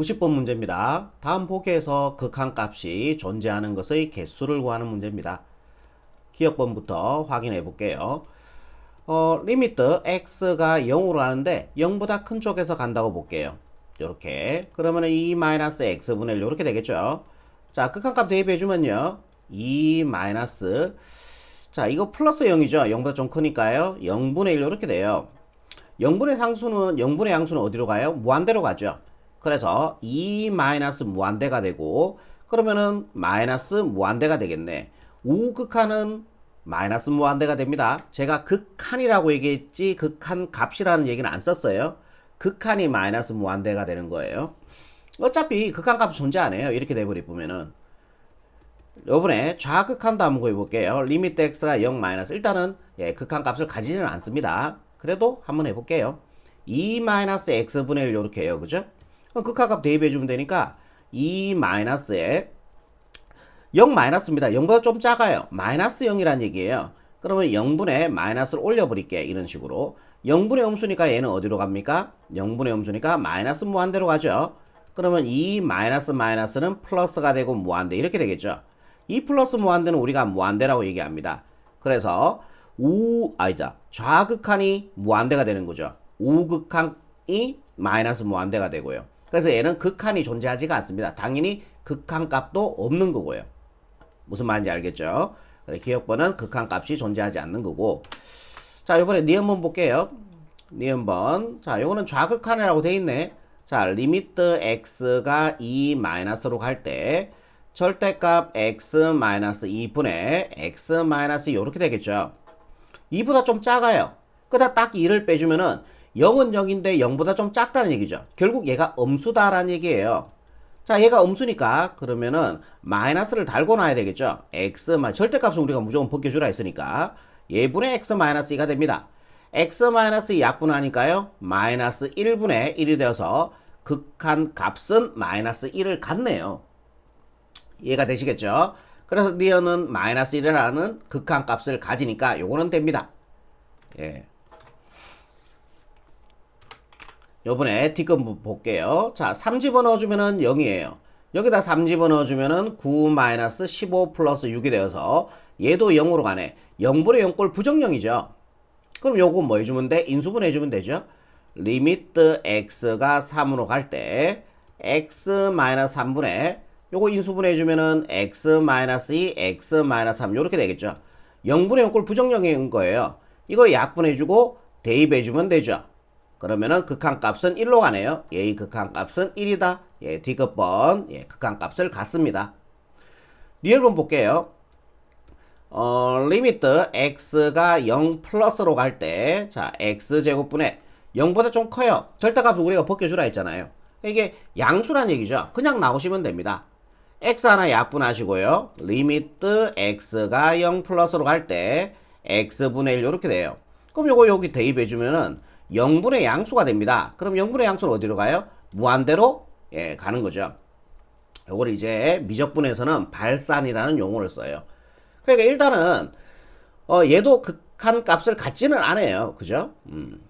90번 문제입니다. 다음 보기에서 극한값이 존재하는 것의 개수를 구하는 문제입니다. 기억번부터 확인해 볼게요. 어, 리미트 x가 0으로 하는데 0보다 큰 쪽에서 간다고 볼게요. 이렇게 그러면 2 마이너스 x분의 1 이렇게 되겠죠. 자 극한값 대입해 주면요. 2 마이너스 자 이거 플러스 0이죠. 0보다 좀 크니까요. 0분의 1 이렇게 돼요. 0분의 상수는 0분의 양수는 어디로 가요? 무한대로 가죠. 그래서 2 마이너스 무한대가 되고 그러면은 마이너스 무한대가 되겠네. 우극한은 마이너스 무한대가 됩니다. 제가 극한이라고 얘기했지 극한 값이라는 얘기는 안 썼어요. 극한이 마이너스 무한대가 되는 거예요. 어차피 극한 값 존재 안 해요. 이렇게 돼버리 보면은 요번에 좌극한도 한번 구해볼게요. 리미트 x가 0 마이너스 일단은 예, 극한 값을 가지지는 않습니다. 그래도 한번 해볼게요. 2 마이너스 x분의 1 이렇게 해요. 그죠? 그럼 극한값 대입해 주면 되니까 2 마이너스에 0 마이너스입니다. 0보다 좀 작아요. 마이너스 0이란 얘기예요. 그러면 0분의 마이너스를 올려버릴게. 이런 식으로. 0분의 음수니까 얘는 어디로 갑니까? 0분의 음수니까 마이너스 무한대로 가죠. 그러면 이 마이너스 마이너스는 플러스가 되고 무한대 이렇게 되겠죠. 이 플러스 무한대는 우리가 무한대라고 얘기합니다. 그래서 우 아니다 좌극한이 무한대가 되는 거죠. 우극한이 마이너스 무한대가 되고요. 그래서 얘는 극한이 존재하지가 않습니다. 당연히 극한 값도 없는 거고요. 무슨 말인지 알겠죠? 기억번은 극한 값이 존재하지 않는 거고. 자, 이번에 니은번 볼게요. 니은번. 자, 요거는 좌극한이라고 돼 있네. 자, 리미트 x가 2 마이너스로 갈 때 절대값 x 마이너스 2분의 x 마이너스 이렇게 되겠죠. 2보다 좀 작아요. 그다 딱 2를 빼주면은 0은 0인데 0보다 좀 작다는 얘기죠. 결국 얘가 음수다라는 얘기예요. 자, 얘가 음수니까 그러면은 마이너스를 달고 놔야 되겠죠. x 마 절대값은 우리가 무조건 벗겨주라 했으니까 예분의 x 마이너스 2가 됩니다. x 마이너스 2 약분하니까요. 마이너스 1분의 1이 되어서 극한 값은 마이너스 1을 갖네요. 이해가 되시겠죠? 그래서 니어는 마이너스 1이라는 극한 값을 가지니까 요거는 됩니다. 예. 요번에 D급 볼게요. 자, 3 집어넣어주면은 0이에요. 여기다 3 집어넣어주면은 9 마이너스 15 플러스 6이 되어서 얘도 0으로 가네. 0분의 0꼴 부정령이죠. 그럼 요거 뭐 해주면 돼? 인수분 해주면 되죠. 리미트 x가 3으로 갈 때 x 마이너스 3분의 요거 인수분 해주면은 x 마이너스 2, x 마이너스 3 요렇게 되겠죠. 0분의 0꼴 부정령인 거예요. 이거 약분해주고 대입해주면 되죠. 그러면은 극한값은 1로 가네요. 얘의 극한값은 1이다. 예, D급번 예, 극한값을 갖습니다. 리얼번 볼게요. 어, 리미트 x가 0 플러스로 갈 때, 자, x제곱분의 0보다 좀 커요. 절대값을 우리가 벗겨주라 했잖아요. 이게 양수란 얘기죠. 그냥 나오시면 됩니다. x 하나 약분하시고요. 리미트 x가 0 플러스로 갈 때, x분의 1 이렇게 돼요. 그럼 요거 여기 대입해주면은 0분의 양수가 됩니다. 그럼 0분의 양수는 어디로 가요? 무한대로 예, 가는 거죠. 요걸 이제 미적분에서는 발산이라는 용어를 써요. 그러니까 일단은 어, 얘도 극한 값을 갖지는 않아요. 그죠? 음.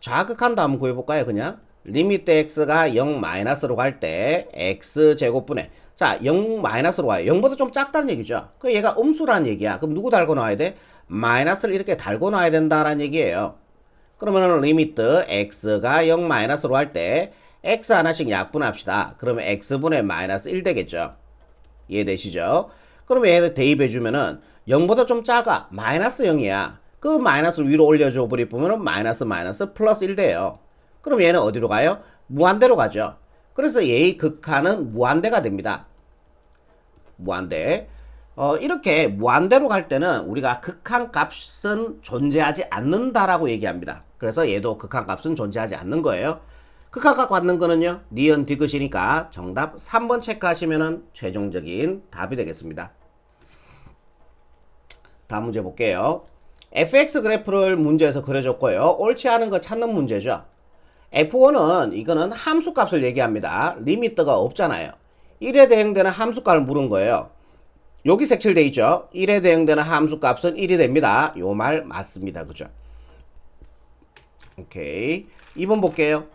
좌극한도 한번 구해볼까요? 그냥 리미트 x가 0 마이너스로 갈 때 x 제곱분의 자, 0 마이너스로 가요. 0보다 좀 작다는 얘기죠. 그 얘가 음수라는 얘기야. 그럼 누구 달고 놔야 돼? 마이너스를 이렇게 달고 놔야 된다라는 얘기예요. 그러면은 리미트 x가 0 마이너스로 할 때 x 하나씩 약분합시다. 그러면 x분의 마이너스 1 되겠죠. 이해되시죠? 그러면 얘를 대입해주면은 0보다 좀 작아. 마이너스 0이야. 그 마이너스를 위로 올려줘 버리 보면은 마이너스 마이너스 플러스 1 돼요. 그럼 얘는 어디로 가요? 무한대로 가죠. 그래서 얘의 극한은 무한대가 됩니다. 무한대. 어, 이렇게 무한대로 갈 때는 우리가 극한 값은 존재하지 않는다라고 얘기합니다. 그래서 얘도 극한 값은 존재하지 않는 거예요. 극한 값 갖는 거는요, 니은 디귿이니까 정답 3번 체크하시면 최종적인 답이 되겠습니다. 다음 문제 볼게요. fx 그래프를 문제에서 그려줬고요. 옳지 않은 거 찾는 문제죠. f1은 이거는 함수 값을 얘기합니다. 리미트가 없잖아요. 1에 대응되는 함수 값을 물은 거예요. 여기 색칠돼 있죠. 1에 대응되는 함수 값은 1이 됩니다. 요 말 맞습니다. 그죠? 오케이. 2번 볼게요.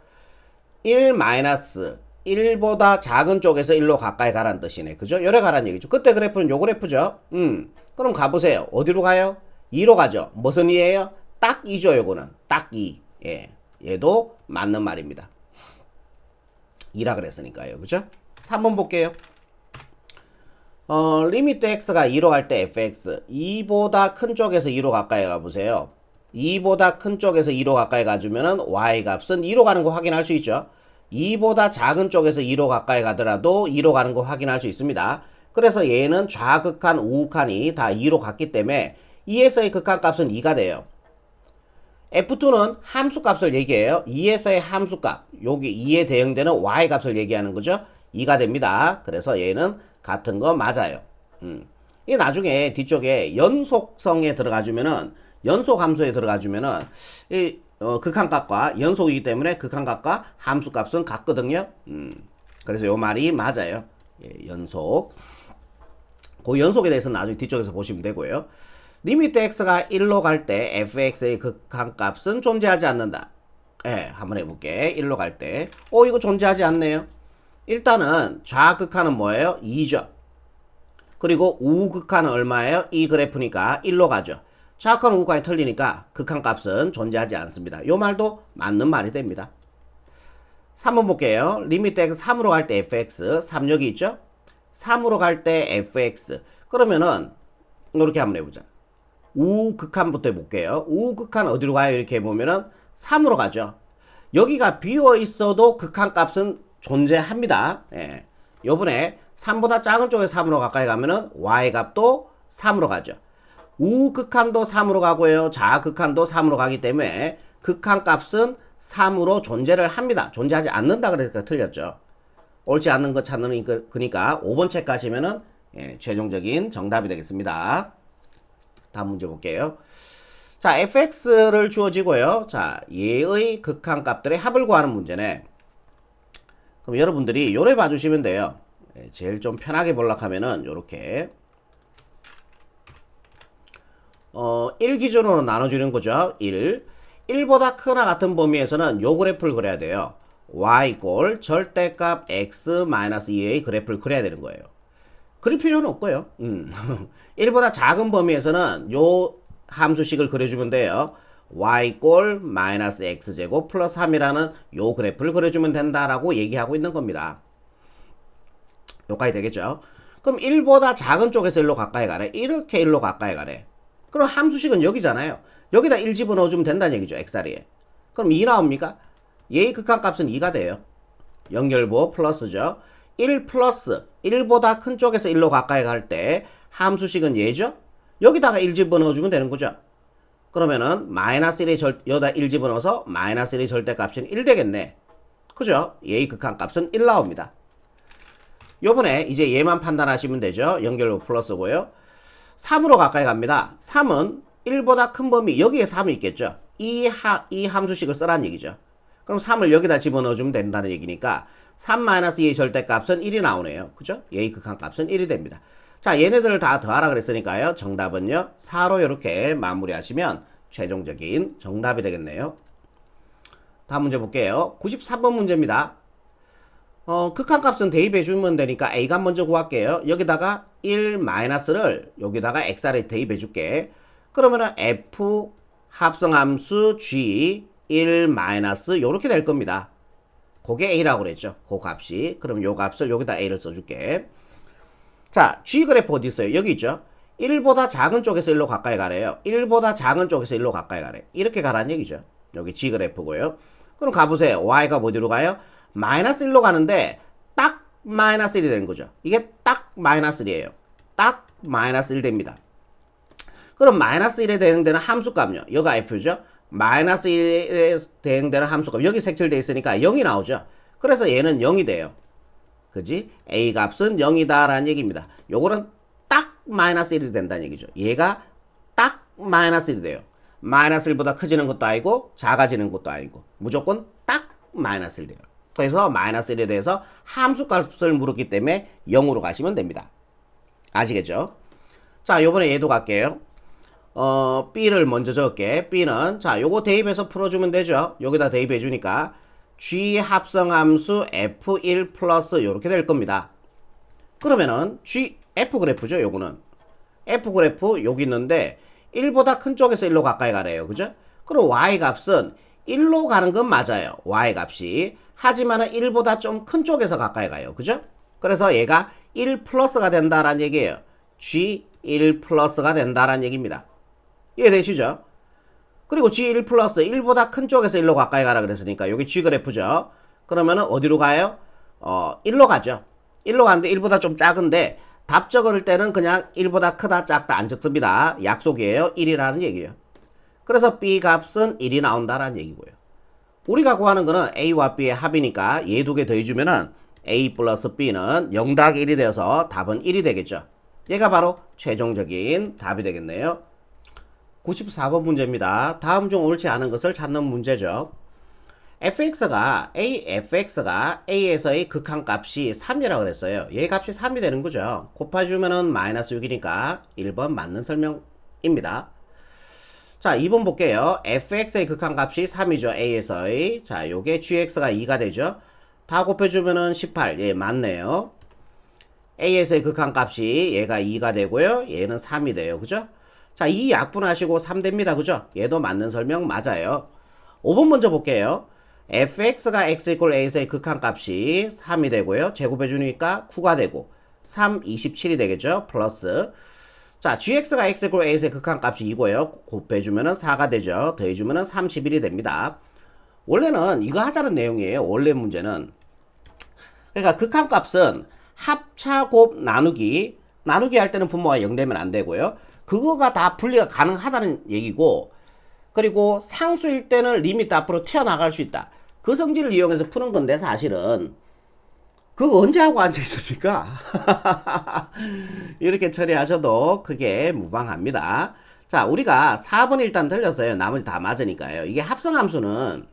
1 마이너스 1보다 작은 쪽에서 1로 가까이 가라는 뜻이네. 그죠? 요래 가라는 얘기죠. 그때 그래프는 요 그래프죠. 음. 그럼 가보세요. 어디로 가요? 2로 가죠. 무슨 2예요? 딱 2죠, 요거는. 딱 2. 예. 얘도 맞는 말입니다. 2라 그랬으니까요. 그죠? 3번 볼게요. 어, 리미트 x가 2로 갈 때 fx 2보다 큰 쪽에서 2로 가까이 가보세요. 2보다 큰 쪽에서 2로 가까이 가주면은 y 값은 2로 가는 거 확인할 수 있죠. 2보다 작은 쪽에서 2로 가까이 가더라도 2로 가는 거 확인할 수 있습니다. 그래서 얘는 좌극한 우극한이 다 2로 갔기 때문에 2에서의 극한 값은 2가 돼요. F2는 함수 값을 얘기해요. 2에서의 함수 값. 여기 2에 대응되는 y 값을 얘기하는 거죠. 2가 됩니다. 그래서 얘는 같은 거 맞아요. 음. 이게 나중에 뒤쪽에 연속성에 들어가 주면은 연속 함수에 들어가 주면은 이 어, 극한값과 연속이기 때문에 극한값과 함수값은 같거든요. 음. 그래서 요 말이 맞아요. 예, 연속. 그 연속에 대해서 나중에 뒤쪽에서 보시면 되고요. 리미트 x가 1로 갈 때 fx의 극한값은 존재하지 않는다. 예, 한번 해볼게. 1로 갈 때. 어, 이거 존재하지 않네요. 일단은 좌극한은 뭐예요? 2죠. 그리고 우극한은 얼마예요? 이 그래프니까 1로 가죠. 좌극한 우극한이 틀리니까 극한값은 존재하지 않습니다. 요 말도 맞는 말이 됩니다. 3번 볼게요. 리미트 x 3으로 갈 때 fx 3 여기 있죠? 3으로 갈 때 fx 그러면은 이렇게 한번 해보자. 우극한부터 해볼게요. 우극한 어디로 가요? 이렇게 해보면은 3으로 가죠. 여기가 비어 있어도 극한값은 존재합니다. 예. 요번에 3보다 작은 쪽에 3으로 가까이 가면은 y 값도 3으로 가죠. 우극한도 3으로 가고요. 좌극한도 3으로 가기 때문에 극한 값은 3으로 존재를 합니다. 존재하지 않는다 그러니까 틀렸죠. 옳지 않는 거 찾는 거 그러니까 5번 책 가시면은 예, 최종적인 정답이 되겠습니다. 다음 문제 볼게요. 자, fx를 주어지고요. 자, 얘의 극한 값들의 합을 구하는 문제네. 그럼 여러분들이 요래 봐주시면 돼요. 예, 제일 좀 편하게 볼락 하면은 요렇게 어, 1 기준으로 나눠주는 거죠. 1. 1보다 크나 같은 범위에서는 요 그래프를 그려야 돼요. y 꼴 절대값 x 2의 그래프를 그려야 되는 거예요. 그릴 필요는 없고요. 음. 1보다 작은 범위에서는 요 함수식을 그려주면 돼요. y 꼴 마이너스 x제곱 플러스 3이라는 요 그래프를 그려주면 된다라고 얘기하고 있는 겁니다. 여기까지 되겠죠? 그럼 1보다 작은 쪽에서 1로 가까이 가래. 이렇게 1로 가까이 가래. 그럼 함수식은 여기잖아요. 여기다 1 집어넣어주면 된다는 얘기죠. x자리에. 그럼 2 나옵니까? 얘의 극한값은 2가 돼요. 연결부 플러스죠. 1 플러스 1보다 큰 쪽에서 1로 가까이 갈 때 함수식은 얘죠. 여기다가 1 집어넣어주면 되는 거죠. 그러면은 마이너스 1이 절, 여기다 1 집어넣어서 마이너스 1의 절대값은 1 되겠네. 그죠? 얘의 극한값은 1 나옵니다. 요번에 이제 얘만 판단하시면 되죠. 연결부 플러스고요. 3으로 가까이 갑니다. 3은 1보다 큰 범위 여기에 3이 있겠죠. 이, 하, 이 함수식을 쓰라는 얘기죠. 그럼 3을 여기다 집어넣어주면 된다는 얘기니까 3-2의 절대값은 1이 나오네요. 그죠? 얘의 극한값은 1이 됩니다. 자 얘네들을 다 더하라 그랬으니까요. 정답은요. 4로 이렇게 마무리하시면 최종적인 정답이 되겠네요. 다음 문제 볼게요. 93번 문제입니다. 어, 극한값은 대입해 주면 되니까 A값 먼저 구할게요. 여기다가 1 마이너스를 여기다가 X를 대입해 줄게. 그러면은 F 합성함수 G 1 마이너스 요렇게 될 겁니다. 그게 A라고 그랬죠. 그 값이. 그럼 요 값을 여기다 A를 써줄게. 자, G 그래프 어디 있어요? 여기 있죠. 1보다 작은 쪽에서 1로 가까이 가래요. 1보다 작은 쪽에서 1로 가까이 가래. 이렇게 가라는 얘기죠. 여기 G 그래프고요. 그럼 가보세요. Y가 어디로 가요? 마이너스 1로 가는데 딱 마이너스 1이 되는 거죠. 이게 딱 마이너스 1이에요. 딱 마이너스 1 됩니다. 그럼 마이너스 1에 대응되는 함수값요. 여가 F죠. 마이너스 1에 대응되는 함수값. 여기 색칠되어 있으니까 0이 나오죠. 그래서 얘는 0이 돼요. 그지? A 값은 0이다라는 얘기입니다. 요거는 딱 마이너스 1이 된다는 얘기죠. 얘가 딱 마이너스 1이 돼요. 마이너스 1보다 커지는 것도 아니고 작아지는 것도 아니고 무조건 딱 마이너스 1 돼요. 그래서 마이너스 1에 대해서 함수 값을 물었기 때문에 0으로 가시면 됩니다. 아시겠죠? 자, 요번에 얘도 갈게요. 어, B를 먼저 적을게. B는, 자, 요거 대입해서 풀어주면 되죠. 여기다 대입해 주니까, G 합성함수 F1 플러스 이렇게 될 겁니다. 그러면은 G F 그래프죠, 요거는. F 그래프 여기 있는데 1보다 큰 쪽에서 1로 가까이 가래요. 그죠? 그럼 Y 값은 1로 가는 건 맞아요. Y 값이. 하지만은 1보다 좀 큰 쪽에서 가까이 가요. 그죠? 그래서 얘가 1 플러스가 된다라는 얘기예요. G 1 플러스가 된다라는 얘기입니다. 이해되시죠? 그리고 G1 플러스 1보다 큰 쪽에서 1로 가까이 가라 그랬으니까 여기 G 그래프죠. 그러면은 어디로 가요? 어, 1로 가죠. 1로 가는데 1보다 좀 작은데 답 적을 때는 그냥 1보다 크다 작다 안 적습니다. 약속이에요. 1이라는 얘기예요. 그래서 B 값은 1이 나온다라는 얘기고요. 우리가 구하는 거는 A와 B의 합이니까 얘 두 개 더해주면은 A 플러스 B는 0 더하기 1이 되어서 답은 1이 되겠죠. 얘가 바로 최종적인 답이 되겠네요. 94번 문제입니다. 다음 중 옳지 않은 것을 찾는 문제죠. fx가 a fx가 a에서의 극한값이 3이라고 그랬어요. 얘 값이 3이 되는 거죠. 곱해주면은 마이너스 6이니까 1번 맞는 설명입니다. 자, 2번 볼게요. fx의 극한값이 3이죠. a에서의. 자, 요게 gx가 2가 되죠. 다 곱해주면은 18. 예, 맞네요. a에서의 극한값이 얘가 2가 되고요. 얘는 3이 돼요. 그죠? 자, 이 약분하시고 3 됩니다. 그죠? 얘도 맞는 설명 맞아요. 5번 먼저 볼게요. fx가 x 이퀄 a에서의 극한값이 3이 되고요. 제곱해 주니까 9가 되고 3, 27이 되겠죠. 플러스 자, gx가 x 이퀄 a에서의 극한값이 2고요. 곱해 주면은 4가 되죠. 더해 주면은 31이 됩니다. 원래는 이거 하자는 내용이에요. 원래 문제는 그러니까 극한값은 합차 곱 나누기 나누기 할 때는 분모가 0 되면 안 되고요. 그거가 다 분리가 가능하다는 얘기고 그리고 상수일 때는 리미트 앞으로 튀어나갈 수 있다. 그 성질을 이용해서 푸는 건데 사실은 그거 언제 하고 앉아 있습니까? 이렇게 처리하셔도 크게 무방합니다. 자, 우리가 4번 일단 틀렸어요. 나머지 다 맞으니까요. 이게 합성함수는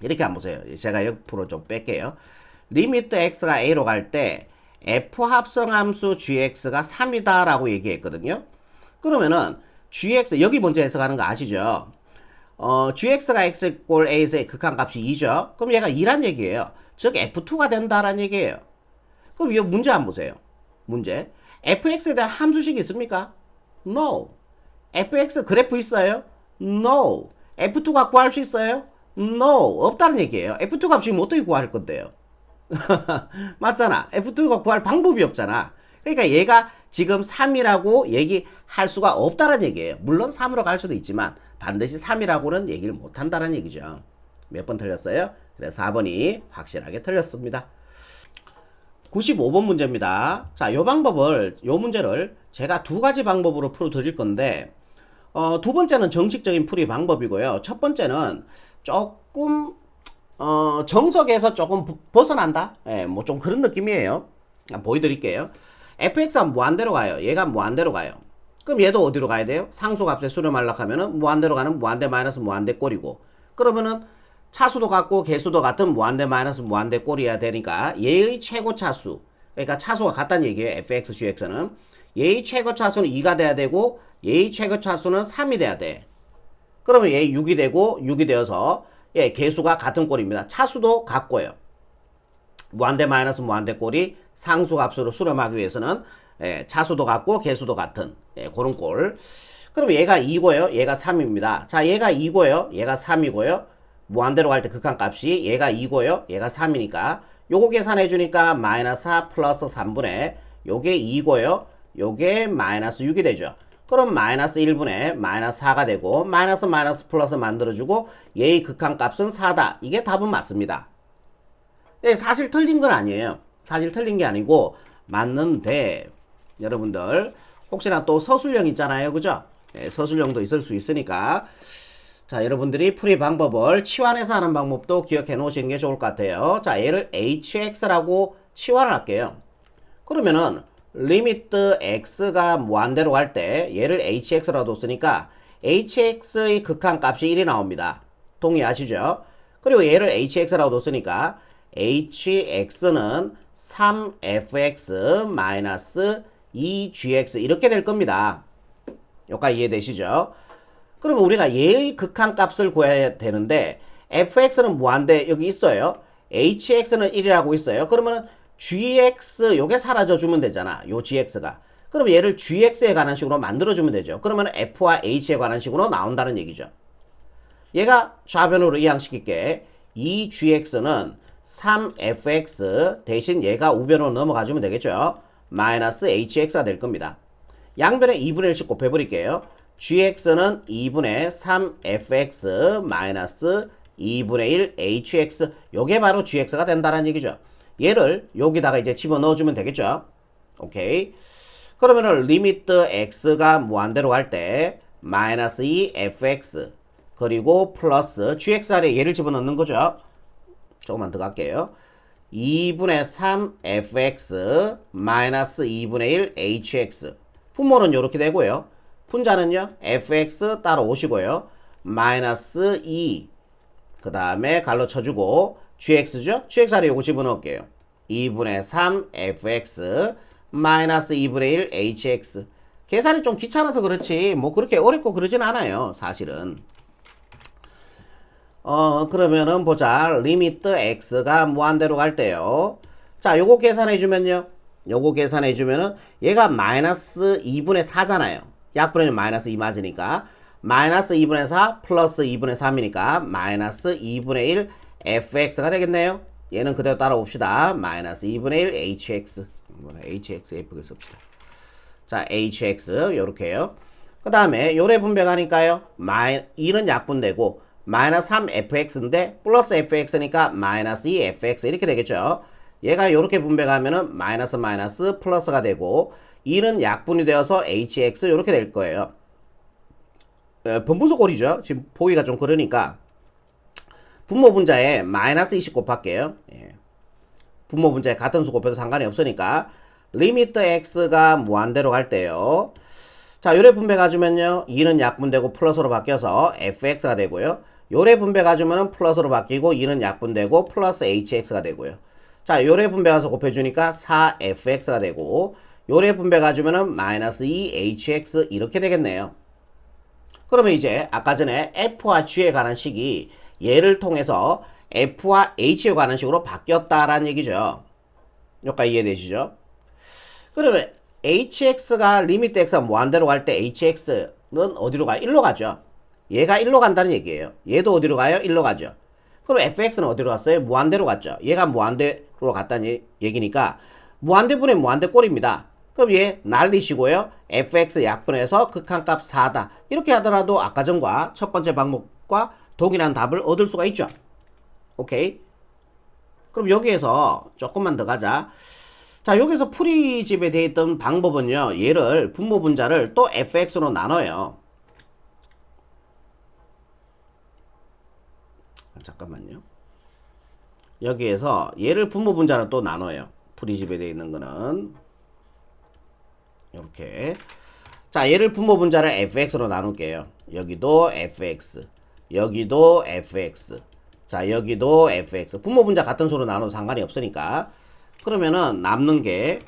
이렇게 한번 보세요. 제가 옆으로 좀 뺄게요. 리미트 x가 a로 갈 때 f 합성함수 gx가 3이다라고 얘기했거든요. 그러면은 gx 여기 먼저 해석하는 거 아시죠? 어, gx가 x 꼴 a에서의 극한값이 2죠. 그럼 얘가 2란 얘기예요. 즉 f2가 된다라는 얘기예요. 그럼 이 문제 한번 보세요. 문제. fx에 대한 함수식이 있습니까? No. fx 그래프 있어요? No. f2가 구할 수 있어요? No. 없다는 얘기예요. f2 값 지금 어떻게 구할 건데요? 맞잖아. F2가 구할 방법이 없잖아. 그러니까 얘가 지금 3이라고 얘기할 수가 없다는 얘기예요. 물론 3으로 갈 수도 있지만 반드시 3이라고는 얘기를 못 한다는 얘기죠. 몇 번 틀렸어요? 그래서 4번이 확실하게 틀렸습니다. 95번 문제입니다. 자, 요 방법을, 요 문제를 제가 두 가지 방법으로 풀어 드릴 건데, 어, 두 번째는 정식적인 풀이 방법이고요. 첫 번째는 조금, 어, 정석에서 조금 벗어난다? 예, 뭐 좀 그런 느낌이에요. 보여드릴게요. fx가 무한대로 가요. 얘가 무한대로 가요. 그럼 얘도 어디로 가야 돼요? 상수값에 수렴하려고 하면은 무한대로 가는 무한대 마이너스 무한대 꼴이고 그러면은 차수도 같고 개수도 같은 무한대 마이너스 무한대 꼴이어야 되니까 얘의 최고 차수 그러니까 차수가 같다는 얘기예요. fx, gx는 얘의 최고 차수는 2가 돼야 되고 얘의 최고 차수는 3이 돼야 돼. 그러면 얘 6이 되고 6이 되어서 예, 개수가 같은 꼴입니다. 차수도 같고요. 무한대 마이너스 무한대 꼴이 상수값으로 수렴하기 위해서는 예, 차수도 같고 개수도 같은 예, 그런 꼴. 그럼 얘가 2고요. 얘가 3입니다. 자, 얘가 2고요. 얘가 3이고요. 무한대로 갈 때 극한값이 얘가 2고요. 얘가 3이니까 요거 계산해 주니까 마이너스 4 플러스 3분의 요게 2고요. 요게 마이너스 6이 되죠. 그럼 마이너스 1분의 마이너스 4가 되고 마이너스 마이너스 플러스 만들어주고 얘의 극한값은 4다. 이게 답은 맞습니다. 네, 사실 틀린 건 아니에요. 사실 틀린 게 아니고 맞는데 여러분들 혹시나 또 서술형 있잖아요. 그죠? 네, 서술형도 있을 수 있으니까 자 여러분들이 풀이 방법을 치환해서 하는 방법도 기억해 놓으시는 게 좋을 것 같아요. 자 얘를 hx라고 치환을 할게요. 그러면은 리미트 x가 무한대로 갈 때 얘를 hx라고 뒀으니까 hx의 극한값이 1이 나옵니다. 동의하시죠? 그리고 얘를 hx라고 뒀으니까 hx는 3fx 마이너스 2gx 이렇게 될 겁니다. 여기까지 이해되시죠? 그러면 우리가 얘의 극한값을 구해야 되는데 fx는 무한대 여기 있어요. hx는 1이라고 있어요. 그러면은 gx 요게 사라져 주면 되잖아. 요 gx가. 그럼 얘를 gx에 관한 식으로 만들어 주면 되죠. 그러면 f와 h에 관한 식으로 나온다는 얘기죠. 얘가 좌변으로 이항시킬게. 이 gx는 3fx 대신 얘가 우변으로 넘어가주면 되겠죠. 마이너스 hx가 될 겁니다. 양변에 2분의 1씩 곱해버릴게요. Gx는 2분의 3fx 마이너스 2분의 1 hx 요게 바로 gx가 된다는 얘기죠. 얘를 여기다가 이제 집어넣어주면 되겠죠. 오케이. 그러면은 리미트 x가 무한대로 갈 때 마이너스 2 fx 그리고 플러스 gx 아래 얘를 집어넣는 거죠. 조금만 더 갈게요. 2분의 3 fx 마이너스 2분의 1 hx 분모는 이렇게 되고요. 분자는요. fx 따로 오시고요. 마이너스 2 그 다음에 갈로 쳐주고 gx죠? gx 아래 요거 집어넣을게요. 2분의 3 fx 마이너스 2분의 1 hx 계산이 좀 귀찮아서 그렇지 뭐 그렇게 어렵고 그러진 않아요 사실은 어 그러면은 보자 리미트 x가 무한대로 갈 때요 자 요거 계산해 주면요 요거 계산해 주면은 얘가 마이너스 2분의 4잖아요 약분하면 마이너스 2 맞으니까 마이너스 2분의 4 플러스 2분의 3이니까 마이너스 2분의 1 fx가 되겠네요. 얘는 그대로 따라옵시다. 마이너스 2분의 1 hx. 뭐라 hx 예쁘게 씁시다. 자 hx 요렇게요. 그 다음에 요래 분배가니까요. 마이 2는 약분되고 마이너스 3fx인데 플러스 fx니까 마이너스 2fx 이렇게 되겠죠. 얘가 요렇게 분배가면은 마이너스 마이너스 플러스가 되고 2는 약분이 되어서 hx 요렇게 될 거예요 에, 분분수 꼴이죠 지금 보기가 좀 그러니까 분모 분자에 마이너스 20 곱할게요 예. 분모 분자에 같은 수 곱해도 상관이 없으니까 리미트 x가 무한대로 갈 때요. 자, 요래 분배 가주면요. 2는 약분되고 플러스로 바뀌어서 fx가 되고요. 요래 분배 가주면은 플러스로 바뀌고 2는 약분되고 플러스 hx가 되고요. 자, 요래 분배 가서 곱해주니까 4fx가 되고 요래 분배 가주면은 마이너스 2hx 이렇게 되겠네요. 그러면 이제 아까 전에 f와 g에 관한 식이 얘를 통해서 f와 h에 관한 식으로 바뀌었다라는 얘기죠. 여기까지 이해되시죠? 그러면 hx가 리미트 x가 무한대로 갈 때 hx는 어디로 가요? 1로 가죠. 얘가 1로 간다는 얘기예요. 얘도 어디로 가요? 1로 가죠. 그럼 fx는 어디로 갔어요? 무한대로 갔죠. 얘가 무한대로 갔다는 얘- 얘기니까 무한대분의 무한대 꼴입니다. 그럼 얘 날리시고요. fx 약분해서 극한값 4다. 이렇게 하더라도 아까 전과 첫 번째 방법과 동일한 답을 얻을 수가 있죠. 오케이. 그럼 여기에서 조금만 더 가자. 자, 여기서 풀이집에 되어 있던 방법은요, 얘를, 분모 분자를 또 fx로 나눠요. 아, 잠깐만요. 여기에서 얘를 분모 분자를 또 나눠요. 풀이집에 되어 있는 거는. 이렇게. 자, 얘를 분모 분 자를 fx로 나눌게요. 여기도 fx. 여기도 fx. 자, 여기도 fx. 분모 분자 같은 수로 나눠도 상관이 없으니까. 그러면은 남는 게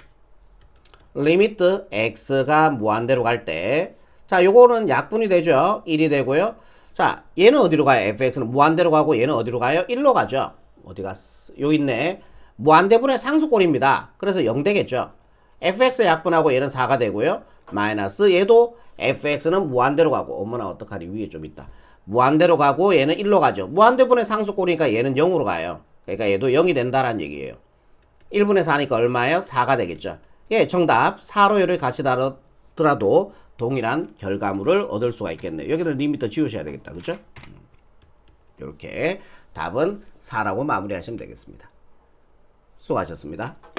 리미트 x가 무한대로 갈 때. 자, 요거는 약분이 되죠. 1이 되고요. 자, 얘는 어디로 가요? fx는 무한대로 가고 얘는 어디로 가요? 1로 가죠. 어디 갔어? 요 있네. 무한대분의 상수꼴입니다. 그래서 0 되겠죠. Fx 약분하고 얘는 4가 되고요. 마이너스 얘도 fx는 무한대로 가고 어머나 어떡하니 위에 좀 있다. 무한대로 가고 얘는 1로 가죠. 무한대분의 상수꼴이니까 얘는 0으로 가요. 그러니까 얘도 0이 된다는 얘기예요. 1분의 4니까 얼마예요? 4가 되겠죠. 예, 정답 4로 얘를 같이 다루더라도 동일한 결과물을 얻을 수가 있겠네요. 여기는 리미터 지우셔야 되겠다. 그죠? 이렇게 답은 4라고 마무리하시면 되겠습니다. 수고하셨습니다.